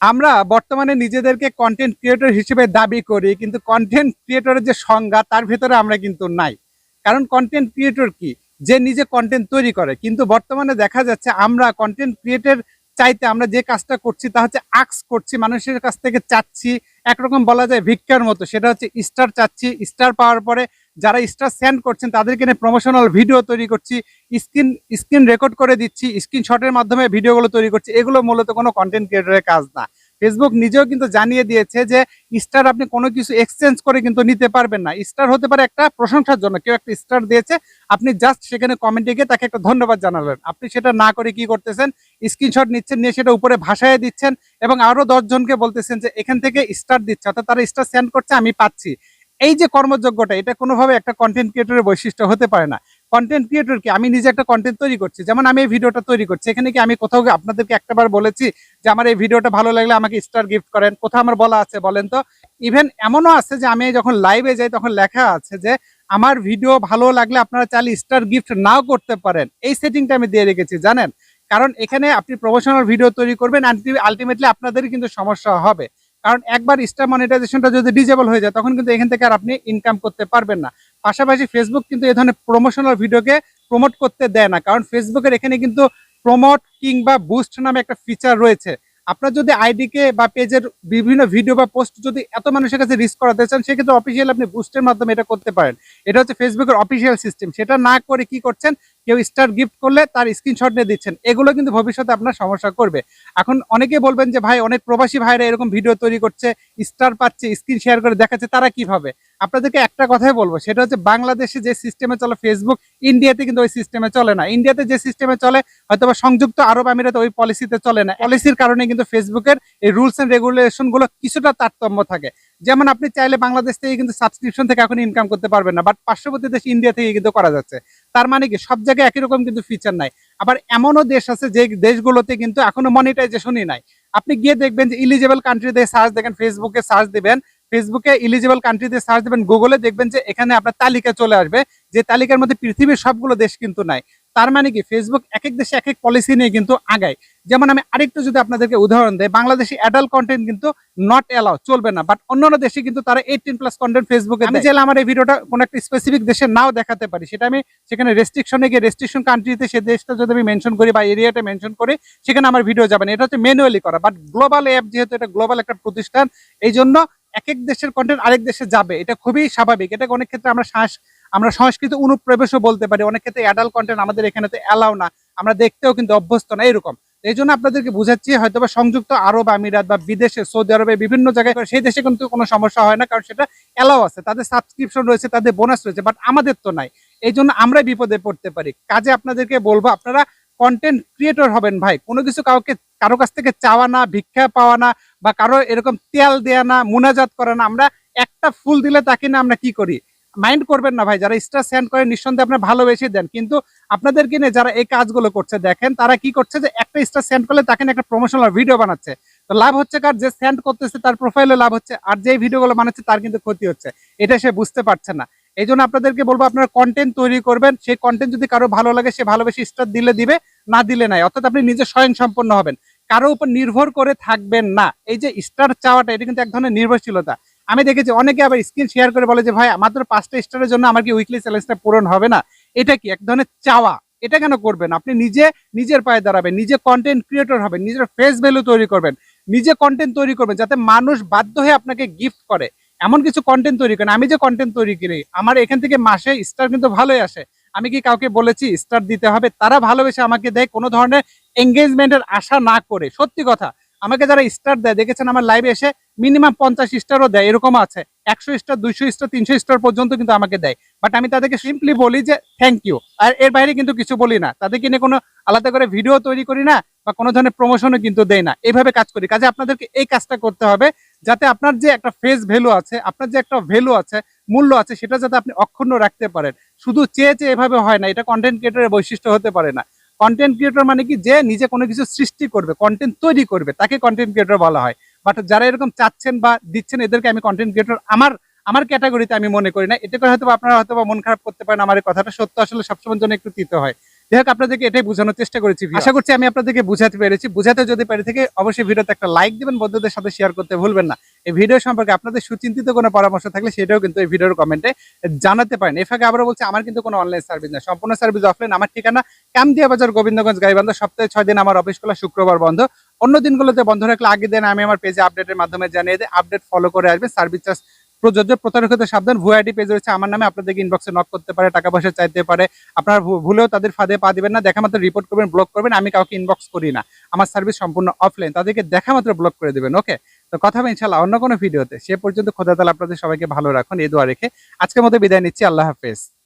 আমরা বর্তমানে নিজেদেরকে কন্টেন্ট ক্রিয়েটর হিসেবে দাবি করি, কিন্তু কন্টেন্ট ক্রিয়েটরের যে সংজ্ঞা, তার ভেতরে আমরা কিন্তু নাই। কারণ কন্টেন্ট ক্রিয়েটর কি? যে নিজে কন্টেন্ট তৈরি করে। কিন্তু বর্তমানে দেখা যাচ্ছে আমরা কন্টেন্ট ক্রিয়েটর চাইতে আমরা যে কাজটা করছি তা হচ্ছে আক্স করছি, মানুষের কাছ থেকে চাচ্ছি। একরকম বলা যায় ভিক্ষার মতো। সেটা হচ্ছে স্টার চাচ্ছি। স্টার পাওয়ার পরে যারা স্টার সেন্ড করছেন তাদেরকে নিয়ে প্রমোশনাল ভিডিও তৈরি করছি। স্ক্রিন স্ক্রিন রেকর্ড করে দিচ্ছি। স্ক্রিনশটের মাধ্যমে ভিডিওগুলো তৈরি করছি। এগুলো মূলত কোনো কন্টেন্ট ক্রিয়েটরের কাজ না। ফেসবুক নিজেও কিন্তু জানিয়ে দিয়েছে যে স্টার আপনি কোনো কিছু এক্সচেঞ্জ করে কিন্তু নিতে পারবেন না। স্টার হতে পারে একটা প্রশংসার জন্য, কেউ একটা স্টার দিয়েছে, আপনি জাস্ট সেখানে কমেন্টে গিয়ে তাকে একটা ধন্যবাদ জানালেন। আপনি সেটা না করে কি করতেছেন? স্ক্রিনশট নিচ্ছেন, নিয়ে সেটা উপরে ভাষায় দিচ্ছেন এবং আরও জনকে বলতেছেন যে, এখান থেকে স্টার দিচ্ছে। অর্থাৎ তারা স্টার সেন্ড করছে, আমি পাচ্ছি। এই যে কর্মযোগ্যটা এটা কোনোভাবে একটা কন্টেন্ট ক্রিয়েটরের বৈশিষ্ট্য হতে পারে না। কন্টেন্ট ক্রিয়েটর কি? আমি নিজে একটা কন্টেন্ট তৈরি করছি। যেমন আমি এই ভিডিওটা তৈরি করছি। এখানে কি আমি কোথাও আপনাদেরকে একটাবার বলেছি যে আমার এই ভিডিওটা ভালো লাগলে আমাকে স্টার গিফট করেন। কোথাও আমার বলা আছে, বলেন তো? ইভেন এমনও আছে যে আমি যখন লাইভে যাই তখন লেখা আছে যে আমার ভিডিও ভালো লাগলে আপনারা চাইলে স্টার গিফট নাও করতে পারেন। এই সেটিংটা আমি দিয়ে রেখেছি, জানেন? কারণ এখানে আপনি প্রফেশনাল ভিডিও তৈরি করবেন আলটিমেটলি আপনাদেরই কিন্তু সমস্যা হবে। কারণ একবার স্টার মনিটাইজেশনটা যদি ডিজেবল হয়ে যায়, তখন কিন্তু এখান থেকে আর আপনি ইনকাম করতে পারবেন না। পাশাপাশি ফেসবুক কিন্তু এই ধরনের প্রমোশনাল ভিডিওকে প্রমোট করতে দেয় না। কারণ ফেসবুকের এখানে কিন্তু প্রমোট কিংবা বুস্ট নামে একটা ফিচার রয়েছে। আপনার যদি আইডিকে বা পেজের বিভিন্ন ভিডিও বা পোস্ট যদি এত মানুষের কাছে রিস্ক করাতে চান, সেক্ষেত্রে অফিসিয়াল আপনি বুস্টের মাধ্যমে এটা করতে পারেন। এটা হচ্ছে ফেসবুকের অফিসিয়াল সিস্টেম সেটা না করে কি করছেন? কেউ স্টার গিফট করলে তার স্ক্রিনশট নিয়ে দিচ্ছেন। এগুলো কিন্তু ভবিষ্যতে আপনার সমস্যা করবে। এখন অনেকে বলবেন যে, ভাই, অনেক প্রবাসী ভাইরা এরকম ভিডিও তৈরি করছে স্টার পাচ্ছে স্ক্রিন শেয়ার করে দেখাচ্ছে, তারা কীভাবে আপনাদেরকে একটা কথাই বলব, সেটা হচ্ছে বাংলাদেশে যে সিস্টেমে চলে ফেসবুক ইন্ডিয়াতে কিন্তু ওই সিস্টেমে চলে না। ইন্ডিয়াতে যে সিস্টেমে চলে হয়তো বা সংযুক্ত আরব আমিরাতে ওই পলিসিতে চলে না। পলিসির কারণে কিন্তু ফেসবুকের এই রুলস অ্যান্ড রেগুলেশনগুলো কিছুটা তারতম্য থাকে। যেমন আপনি চাইলে বাংলাদেশ থেকে কিন্তু সাবস্ক্রিপশন থেকে এখন ইনকাম করতে পারবেন না বাট পার্শ্ববর্তী দেশ ইন্ডিয়া থেকে কিন্তু করা যাচ্ছে। তার মানে কি, সব জায়গায় একই রকম কিন্তু ফিচার নাই। আবার এমনও দেশ আছে যে দেশগুলোতে কিন্তু এখনও মনিটাইজেশনই নাই। আপনি গিয়ে দেখবেন যে ইলিজিবল কান্ট্রিতে সার্চ দেখেন ফেসবুকে সার্চ দিবেন ফেসবুকে ইলিজিবল কান্ট্রিতে সার্চ দেবেন গুগলে দেখবেন যে এখানে আপনার তালিকা চলে আসবে, যে তালিকার মধ্যে পৃথিবীর সবগুলো দেশ কিন্তু নাই। তার মানে কি? ফেসবুক এক এক দেশে এক এক পলিসি নিয়ে কিন্তু আগায়। যেমন আমি আরেকটু যদি আপনাদেরকে উদাহরণ দেয় বাংলাদেশি অ্যাডাল্ট কন্টেন্ট কিন্তু নট এলাও চলবে না। বাট অন্যান্য দেশে কিন্তু তারা এইটিন প্লাস কন্টেন্ট ফেসবুকে আমি চাইলে আমার এই ভিডিওটা কোনো একটা স্পেসিফিক দেশে নাও দেখাতে পারি। সেটা আমি সেখানে রেস্ট্রিকশনে গিয়ে রেস্ট্রিকশন কান্ট্রিতে সে দেশটা যদি আমি মেনশন করি বা এরিয়াটা মেনশন করি সেখানে আমার ভিডিও যাবে না। এটা হচ্ছে ম্যানুয়ালি করা। বাট গ্লোবাল অ্যাপ যেহেতু এটা গ্লোবাল একটা প্রতিষ্ঠান এই জন্য এক এক দেশের কন্টেন্ট আরেক দেশে যাবে। এটা খুবই স্বাভাবিক। এটা অনেক ক্ষেত্রে আমরা শ্বাস আমরা সংস্কৃত অনুপ্রবেশও বলতে পারি। অনেক ক্ষেত্রে অ্যাডাল্ট কন্টেন্ট আমাদের এখানে তো অ্যালাউ না। আমরা দেখতেও কিন্তু অভ্যস্ত না এরকম এই জন্য আপনাদেরকে বুঝাচ্ছি হয়তো বা সংযুক্ত আরব আমিরাত বা বিদেশে, সৌদি আরবে বিভিন্ন জায়গায় সেই দেশে কিন্তু কোনো সমস্যা হয় না, কারণ সেটা অ্যালাউ আছে। তাদের সাবস্ক্রিপশন রয়েছে, তাদের বোনাস রয়েছে বাট আমাদের তো নাই। এই জন্য আমরা বিপদে পড়তে পারি। কাজে আপনাদেরকে বলব, আপনারা কন্টেন্ট ক্রিয়েটর হবেন ভাই। কোনো কিছু কাউকে, কারও কাছ থেকে চাওয়া না, ভিক্ষা পাওয়া না, বা কারও এরকম তেল দেয়া না, মুনাজাত করে না, আমরা একটা ফুল দিলে তাকে না আমরা কি করি? মাইন্ড করবেন না ভাই, যারা স্টার সেন্ড করে নিঃসন্দেহে আপনার ভালোবেসে দেন। কিন্তু আপনাদেরকে নিয়ে যারা এই কাজগুলো করছে, দেখেন তারা কি করছে যে একটা স্টার সেন্ড করলে তাকে একটা প্রমোশনাল ভিডিও বানাচ্ছে। তো লাভ হচ্ছে কার? যে সেন্ড করতেছে তার প্রোফাইলে লাভ হচ্ছে, আর যে ভিডিওগুলো বানাচ্ছে তার কিন্তু ক্ষতি হচ্ছে। এটা সে বুঝতে পারছে না। এই জন্য আপনাদেরকে বলব, আপনারা কন্টেন্ট তৈরি করবেন, সেই কন্টেন্ট যদি কারও ভালো লাগে, সে ভালোবেসে স্টার দিলে দিবে, না দিলে নাই। অর্থাৎ আপনি নিজে স্বয়ং সম্পন্ন হবেন। কারও উপর নির্ভর করে থাকবেন না। এই যে স্টার চাওয়াটা, এটা কিন্তু এক ধরনের নির্ভরশীলতা। আমি দেখেছি, অনেকে আবার স্ক্রিন শেয়ার করে বলে যে, ভাই মাত্র পাঁচটা স্টারের জন্য আমার কি উইকলি চ্যালেঞ্জটা পূরণ হবে না? এটা কি এক ধরনের চাওয়া? এটা কেন করবেন? আপনি নিজে, নিজের পায়ে দাঁড়াবেন, নিজে কন্টেন্ট ক্রিয়েটর হবেন, নিজের ফেস ভ্যালু তৈরি করবেন, নিজে কন্টেন্ট তৈরি করবেন যাতে মানুষ বাধ্য হয়ে আপনাকে গিফট করে। এমন কিছু কন্টেন্ট তৈরি করেন। আমি যে কন্টেন্ট তৈরি করি, আমার এখান থেকে মাসে স্টার কিন্তু ভালোই আসে। আমি কি কাউকে বলেছি স্টার দিতে হবে? তারা ভালোবেসে আমাকে দেয়। কোনো ধরনের এঙ্গেজমেন্টের আশা না করে। সত্যি কথা আমাকে যারা স্টার দেয়, দেখেছেন আমার লাইভে এসে মিনিমাম পঞ্চাশ স্টারও দেয়, এরকম আছে। একশো স্টার দুইশো স্টার তিনশো স্টার পর্যন্ত কিন্তু আমাকে দেয়। বাট আমি তাদেরকে সিম্পলি বলি যে থ্যাংক ইউ আর এর বাইরে কিন্তু কিছু বলি না। তাদেরকে নিয়ে কোনো আলাদা করে ভিডিও তৈরি করি না, বা কোনো ধরনের প্রমোশনও কিন্তু দেয় না। এইভাবে কাজ করি। কাজে আপনাদেরকে এই কাজটা করতে হবে, যাতে আপনার যে একটা ফেস ভ্যালু আছে, আপনার যে একটা ভ্যালু আছে, মূল্য আছে, সেটা যাতে আপনি অক্ষুণ্ণ রাখতে পারেন। শুধু চেয়ে চেয়ে এভাবে হয় না। এটা কন্টেন্ট ক্রিয়েটরের বৈশিষ্ট্য হতে পারে না। কন্টেন্ট ক্রিয়েটর মানে কি? যে নিজে কোনো কিছু সৃষ্টি করবে কন্টেন্ট তৈরি করবে, তাকে কন্টেন্ট ক্রিয়েটর বলা হয়। বাট যারা এরকম চাচ্ছেন বা দিচ্ছেন, এদেরকে আমি কন্টেন্ট ক্রিয়েটর আমার আমার ক্যাটাগরিতে আমি মনে করি না। এতে করে হয়তো আপনারা হয়তো মন খারাপ করতে পারেন, আমার কথাটা সত্য। আসলে সবসময় জন্য একটু তিতে হয়। যাই হোক, আপনাদেরকে এটাই বোঝানোর চেষ্টা করেছি আশা করছি আমি আপনাদেরকে বুঝাতে পেরেছি। বুঝাতে যদি পারি থেকে অবশ্যই ভিডিওতে একটা লাইক দিবেন, বন্ধুদের সাথে শেয়ার করতে ভুলবেন না। এই ভিডিও সম্পর্কে আপনাদের সুচিন্তিত কোনো পরামর্শ থাকলে সেটাও কিন্তু এই ভিডিওর কমেন্টে জানাতে পারেন। এর ফাঁকে আবারও বলছি, আমার কিন্তু কোনো অনলাইন সার্ভিস না সম্পূর্ণ সার্ভিস অফলাইন আমার ঠিকানা কামদিয়া বাজার গোবিন্দগঞ্জ গাইবান্ধা। সপ্তাহে ছয় দিন আমার অফিস খোলা, শুক্রবার বন্ধ। অন্য দিনগুলোতে বন্ধ রাখলে আগে দিন আমি আমার পেজে আপডেটের মাধ্যমে জানিয়ে দিই। আপডেট ফলো করে আসবেন। সার্ভিস চার্জ প্রযোজ্য প্রতারকতে সাবধান। ভুয়া আইডি পেজ রয়েছে আমার নামে, আপনাদেরকে ইনবক্সে নক করতে পারে, টাকা পয়সা চাইতে পারে। আপনারা ভুলেও তাদের ফাঁদে পা দেবেন না, দেখা মাত্র রিপোর্ট করবেন ব্লক করবেন, আমি কাউকে ইনবক্স করি না। আমার সার্ভিস সম্পূর্ণ অফলাইন তাদেরকে দেখা মাত্র ব্লক করে দেবেন ওকে তো কথা হবে ইনশাল্লাহ অন্য কোনো ভিডিওতে সে পর্যন্ত খোদা তালা আপনাদের সবাইকে ভালো রাখুন, এই দোয়া রেখে আজকের মতো বিদায় নিচ্ছি, আল্লাহ হাফেজ।